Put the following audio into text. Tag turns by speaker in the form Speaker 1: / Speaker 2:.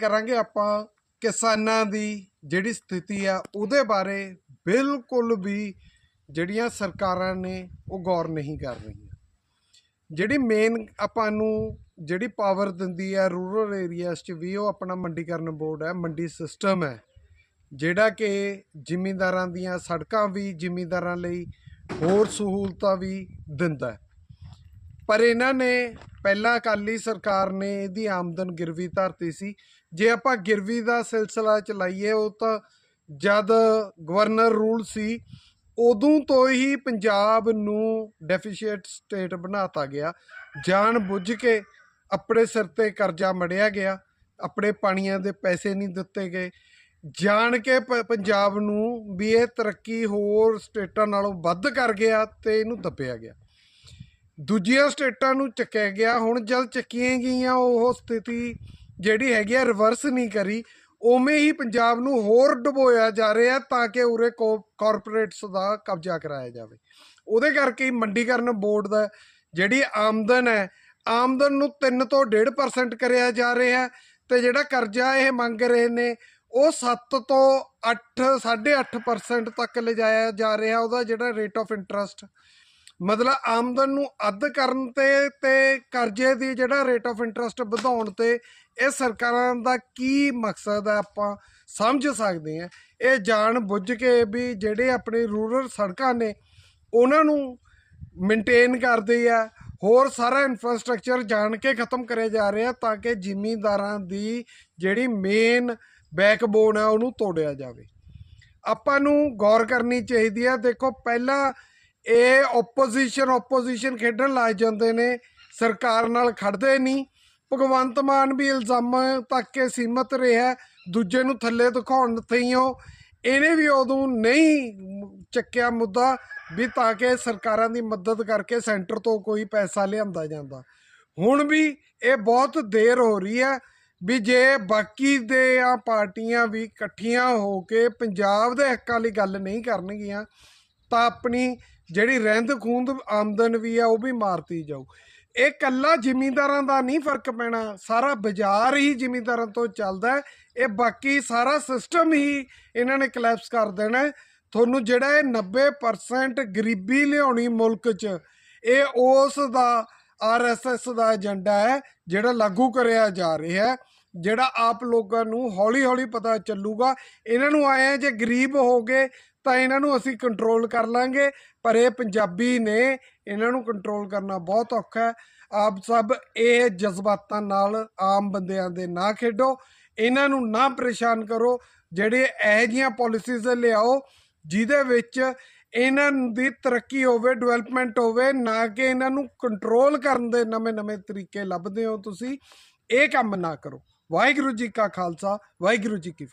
Speaker 1: ਕਰਾਂਗੇ ਆਪਾਂ ਕਿਸਾਨਾਂ ਦੀ ਜਿਹੜੀ ਸਥਿਤੀ ਆ, ਉਹਦੇ ਬਾਰੇ ਬਿਲਕੁਲ ਵੀ ਜਿਹੜੀਆਂ ਸਰਕਾਰਾਂ ਨੇ ਉਹ ਗੌਰ ਨਹੀਂ ਕਰ ਰਹੀਆਂ। ਜਿਹੜੀ ਮੇਨ ਆਪਾਂ ਨੂੰ ਜਿਹੜੀ ਪਾਵਰ ਦਿੰਦੀ ਹੈ ਰੂਰਲ ਏਰੀਆਸ 'ਚ ਵੀ ਉਹ ਆਪਣਾ ਮੰਡੀਕਰਨ ਬੋਰਡ ਹੈ, ਮੰਡੀ ਸਿਸਟਮ ਹੈ। ਜਿਹੜਾ ਕਿ ਜ਼ਿਮੀਂਦਾਰਾਂ ਦੀਆਂ ਸੜਕਾਂ ਵੀ ਜ਼ਿਮੀਂਦਾਰਾਂ ਲਈ ਹੋਰ ਸਹੂਲਤਾਂ ਵੀ ਦਿੰਦਾ ਪਰ ਇਹਨਾਂ ਨੇ ਪਹਿਲਾਂ ਅਕਾਲੀ ਸਰਕਾਰ ਨੇ ਇਹਦੀ ਆਮਦਨ ਗਿਰਵੀ ਧਰਤੀ ਸੀ। ਜੇ ਆਪਾਂ ਗਿਰਵੀ ਦਾ ਸਿਲਸਿਲਾ ਚਲਾਈਏ, ਉਹ ਤਾਂ ਜਦ ਗਵਰਨਰ ਰੂਲ ਸੀ, ਉਦੋਂ ਤੋਂ ਹੀ ਪੰਜਾਬ ਨੂੰ ਡੈਫੀਸ਼ੀਏਟ ਸਟੇਟ ਬਣਾਤਾ ਗਿਆ। ਜਾਣ ਬੁੱਝ ਕੇ ਆਪਣੇ ਸਿਰ ਤੇ ਕਰਜ਼ਾ ਮੜਿਆ ਗਿਆ, ਆਪਣੇ ਪਾਣੀਆਂ ਦੇ ਪੈਸੇ ਨਹੀਂ ਦਿੱਤੇ ਗਏ। ਜਾਣ ਕੇ ਪ- ਪੰਜਾਬ ਨੂੰ ਵੀ ਇਹ ਤਰੱਕੀ ਹੋਰ ਸਟੇਟਾਂ ਨਾਲੋਂ ਵੱਧ ਕਰ ਗਿਆ ਤੇ ਇਹਨੂੰ ਦੱਬਿਆ ਗਿਆ। ਦੂਜੀਆਂ ਸਟੇਟਾਂ ਨੂੰ ਚੱਕਿਆ ਗਿਆ, ਹੁਣ ਜਦ ਚੱਕੀਆਂ ਗਈਆਂ, ਉਹ ਸਥਿਤੀ ਜਿਹੜੀ ਹੈਗੀ ਆ ਰਿਵਰਸ ਨਹੀਂ ਕਰੀ। ਉਵੇਂ ਹੀ ਪੰਜਾਬ ਨੂੰ ਹੋਰ ਡੁਬੋਇਆ ਜਾ ਰਿਹਾ ਤਾਂ ਕਿ ਉਰੇ ਕਾਰਪੋਰੇਟਸ ਦਾ ਕਬਜ਼ਾ ਕਰਾਇਆ ਜਾਵੇ। ਉਹਦੇ ਕਰਕੇ ਮੰਡੀਕਰਨ ਬੋਰਡ ਦਾ ਜਿਹੜੀ ਆਮਦਨ ਹੈ, ਆਮਦਨ ਨੂੰ 3 ਤੋਂ 1.5% ਕਰਿਆ ਜਾ ਰਿਹਾ ਹੈ ਤੇ ਜਿਹੜਾ ਕਰਜ਼ਾ ਇਹ ਮੰਗ ਰਹੇ ਨੇ, ਉਹ 7 ਤੋਂ 8 8.5% ਤੱਕ ਲਿਜਾਇਆ ਜਾ ਰਿਹਾ ਉਹਦਾ ਜਿਹੜਾ ਰੇਟ ਆਫ ਇੰਟਰਸਟ ਮਤਲਬ ਆਮਦਨ ਨੂੰ ਅੱਧ ਕਰਨ ਤੇ ਤੇ ਕਰਜ਼ੇ ਦੀ ਜਿਹੜਾ ਰੇਟ ਆਫ ਇੰਟਰਸਟ ਵਧਾਉਣ ਤੇ ਇਹ ਸਰਕਾਰਾਂ ਦਾ ਕੀ ਮਕਸਦ ਹੈ ਆਪਾਂ ਸਮਝ ਸਕਦੇ ਹਾਂ। ਇਹ ਜਾਣ ਬੁੱਝ ਕੇ ਵੀ ਜਿਹੜੇ ਆਪਣੇ ਰੂਰਲ ਸੜਕਾਂ ਨੇ, ਉਹਨਾਂ ਨੂੰ ਮੇਨਟੇਨ ਕਰਦੇ ਆ, ਹੋਰ ਸਾਰਾ ਇਨਫਰਾਸਟ੍ਰਕਚਰ ਜਾਣ ਕੇ ਖਤਮ ਕਰਿਆ ਜਾ ਰਿਹਾ ਤਾਂ ਕਿ ਜ਼ਿਮੀਂਦਾਰਾਂ ਦੀ ਜਿਹੜੀ ਮੇਨ ਬੈਕਬੋਨ ਹੈ ਉਹਨੂੰ ਤੋੜਿਆ ਜਾਵੇ। ਆਪਾਂ ਨੂੰ ਗੌਰ ਕਰਨੀ ਚਾਹੀਦੀ ਹੈ, ਦੇਖੋ ਪਹਿਲਾਂ ਇਹ ਆਪੋਜੀਸ਼ਨ ਆਪੋਜੀਸ਼ਨ ਖੇਡਣ ਲੱਗ ਜਾਂਦੇ ਨੇ। ਸਰਕਾਰ ਨਾਲ ਖੜਦੇ ਨਹੀਂ। ਭਗਵੰਤ ਮਾਨ ਵੀ ਇਲਜ਼ਾਮਾਂ ਤੱਕ ਕੇ ਸੀਮਤ ਰਿਹਾ। ਦੂਜੇ ਨੂੰ ਥੱਲੇ ਦਿਖਾਉਣ ਥਈਓ ਇਹਨੇ ਵੀ ਉਦੋਂ ਨਹੀਂ ਚੱਕਿਆ ਮੁੱਦਾ ਵੀ ਤਾਂ ਕਿ ਸਰਕਾਰਾਂ ਦੀ ਮਦਦ ਕਰਕੇ ਸੈਂਟਰ ਤੋਂ ਕੋਈ ਪੈਸਾ ਲਿਆਂਦਾ ਜਾਂਦਾ। ਹੁਣ ਵੀ ਇਹ ਬਹੁਤ ਦੇਰ ਹੋ ਰਹੀ ਹੈ ਵੀ ਜੇ ਬਾਕੀ ਦੇ ਆ ਪਾਰਟੀਆਂ ਵੀ ਇਕੱਠੀਆਂ ਹੋ ਕੇ ਪੰਜਾਬ ਦੇ ਹੱਕਾਂ ਲਈ ਗੱਲ ਨਹੀਂ ਕਰਨਗੀਆਂ ਤਾਂ ਆਪਣੀ ਜਿਹੜੀ ਰਹਿੰਦ ਖੂੰਦ ਆਮਦਨ ਵੀ ਆ, ਉਹ ਵੀ ਮਾਰਤੀ ਜਾਊ। ਇਹ ਕੱਲਾ ਜ਼ਿਮੀਂਦਾਰਾਂ ਦਾ ਨਹੀਂ ਫ਼ਰਕ ਪੈਣਾ, ਸਾਰਾ ਬਾਜ਼ਾਰ ਹੀ ਜ਼ਿਮੀਂਦਾਰਾਂ ਤੋਂ ਚੱਲਦਾ ਇਹ ਬਾਕੀ ਸਾਰਾ ਸਿਸਟਮ ਹੀ ਇਹਨਾਂ ਨੇ ਕਲੈਪਸ ਕਰ ਦੇਣਾ ਤੁਹਾਨੂੰ ਜਿਹੜਾ ਇਹ 90% ਗਰੀਬੀ ਲਿਆਉਣੀ ਮੁਲਕ 'ਚ, ਇਹ ਉਸ ਦਾ ਆਰਐਸਐਸ ਦਾ ਏਜੰਡਾ ਹੈ, ਜਿਹੜਾ ਲਾਗੂ ਕਰਿਆ ਜਾ ਰਿਹਾ ਹੈ, ਜਿਹੜਾ ਆਪ ਲੋਕਾਂ ਨੂੰ ਹੌਲੀ-ਹੌਲੀ ਪਤਾ ਚੱਲੂਗਾ। ਇਹਨਾਂ ਨੂੰ ਆਇਆ ਜੇ ਗਰੀਬ ਹੋ ਗਏ ਤਾਂ ਇਹਨਾਂ ਨੂੰ ਅਸੀਂ ਕੰਟਰੋਲ ਕਰ ਲਾਂਗੇ, ਪਰ ਇਹ ਪੰਜਾਬੀ ਨੇ ਇਹਨਾਂ ਨੂੰ ਕੰਟਰੋਲ ਕਰਨਾ ਬਹੁਤ ਔਖਾ ਹੈ। ਆਪ ਸਭ ਇਹ ਜਜ਼ਬਾਤਾਂ ਨਾਲ ਆਮ ਬੰਦਿਆਂ ਦੇ ਨਾ ਖੇਡੋ, ਇਹਨਾਂ ਨੂੰ ਨਾ ਪਰੇਸ਼ਾਨ ਕਰੋ, ਜਿਹੜੇ ਇਹੋ ਜਿਹੀਆਂ ਪਾਲਿਸੀਜ਼ ਲਿਆਓ, ਜਿਹਦੇ ਵਿੱਚ ਇਹਨਾਂ ਦੀ ਤਰੱਕੀ ਹੋਵੇ ਡਿਵੈਲਪਮੈਂਟ ਹੋਵੇ, ਨਾ ਕਿ ਇਹਨਾਂ ਨੂੰ ਕੰਟਰੋਲ ਕਰਨ ਦੇ ਨਵੇਂ-ਨਵੇਂ ਤਰੀਕੇ ਲੱਭਦੇ ਹੋ ਤੁਸੀਂ, ਇਹ ਕੰਮ ਨਾ ਕਰੋ। ਵਾਹਿਗੁਰੂ ਜੀ ਕਾ ਖਾਲਸਾ, ਵਾਹਿਗੁਰੂ ਜੀ ਕੀ